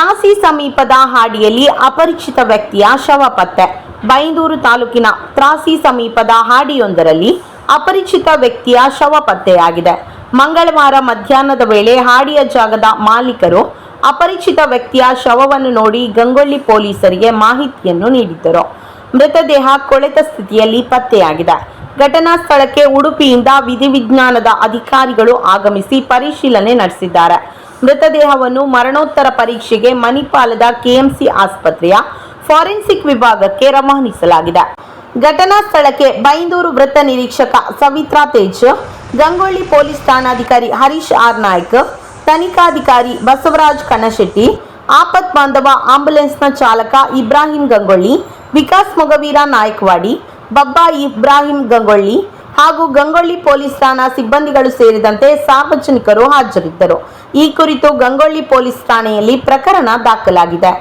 ತ್ರಾಸಿ ಸಮೀಪದ ಹಾಡಿಯಲ್ಲಿ ಅಪರಿಚಿತ ವ್ಯಕ್ತಿಯ ಶವ ಪತ್ತೆ. ಬೈಂದೂರು ತಾಲೂಕಿನ ತ್ರಾಸಿ ಸಮೀಪದ ಹಾಡಿಯೊಂದರಲ್ಲಿ ಅಪರಿಚಿತ ವ್ಯಕ್ತಿಯ ಶವ ಪತ್ತೆಯಾಗಿದೆ. ಮಂಗಳವಾರ ಮಧ್ಯಾಹ್ನದ ವೇಳೆ ಹಾಡಿಯ ಜಾಗದ ಮಾಲೀಕರು ಅಪರಿಚಿತ ವ್ಯಕ್ತಿಯ ಶವವನ್ನು ನೋಡಿ ಗಂಗೊಳ್ಳಿ ಪೊಲೀಸರಿಗೆ ಮಾಹಿತಿಯನ್ನು ನೀಡಿದ್ದರು. ಮೃತದೇಹ ಕೊಳೆತ ಸ್ಥಿತಿಯಲ್ಲಿ ಪತ್ತೆಯಾಗಿದೆ. ಘಟನಾ ಸ್ಥಳಕ್ಕೆ ಉಡುಪಿಯಿಂದ ವಿಧಿವಿಜ್ಞಾನದ ಅಧಿಕಾರಿಗಳು ಆಗಮಿಸಿ ಪರಿಶೀಲನೆ ನಡೆಸಿದ್ದಾರೆ. ಮೃತದೇಹವನ್ನು ಮರಣೋತ್ತರ ಪರೀಕ್ಷೆಗೆ ಮಣಿಪಾಲದ ಕೆಎಂಸಿ ಆಸ್ಪತ್ರೆಯ ಫಾರೆನ್ಸಿಕ್ ವಿಭಾಗಕ್ಕೆ ರವಾನಿಸಲಾಗಿದೆ. ಘಟನಾ ಸ್ಥಳಕ್ಕೆ ಬೈಂದೂರು ವೃತ್ತ ನಿರೀಕ್ಷಕ ಸವಿತ್ರಾ ತೇಜ್, ಗಂಗೊಳ್ಳಿ ಪೊಲೀಸ್ ಠಾಣಾಧಿಕಾರಿ ಹರೀಶ್ ಆರ್ ನಾಯ್ಕ್, ತನಿಖಾಧಿಕಾರಿ ಬಸವರಾಜ್ ಕಣಶೆಟ್ಟಿ ಆಪತ್ ಬಾಂಧವ ಆಂಬುಲೆನ್ಸ್ನ ಚಾಲಕ ಇಬ್ರಾಹಿಂ ಗಂಗೊಳ್ಳಿ, ವಿಕಾಸ್ ಮೊಗವೀರ ನಾಯಕ್ವಾಡಿ ಬಬ್ಬಾ ಇಬ್ರಾಹಿಂ ಗಂಗೊಳ್ಳಿ ಹಾಗೂ ಗಂಗೊಳ್ಳಿ ಪೊಲೀಸ್ ಠಾಣಾ ಸಿಬ್ಬಂದಿಗಳು ಸೇರಿದಂತೆ ಸಾರ್ವಜನಿಕರು ಹಾಜರಿದ್ದರು. ಈ ಕುರಿತು ಗಂಗೊಳ್ಳಿ ಪೊಲೀಸ್ ಠಾಣೆಯಲ್ಲಿ ಪ್ರಕರಣ ದಾಖಲಾಗಿದೆ.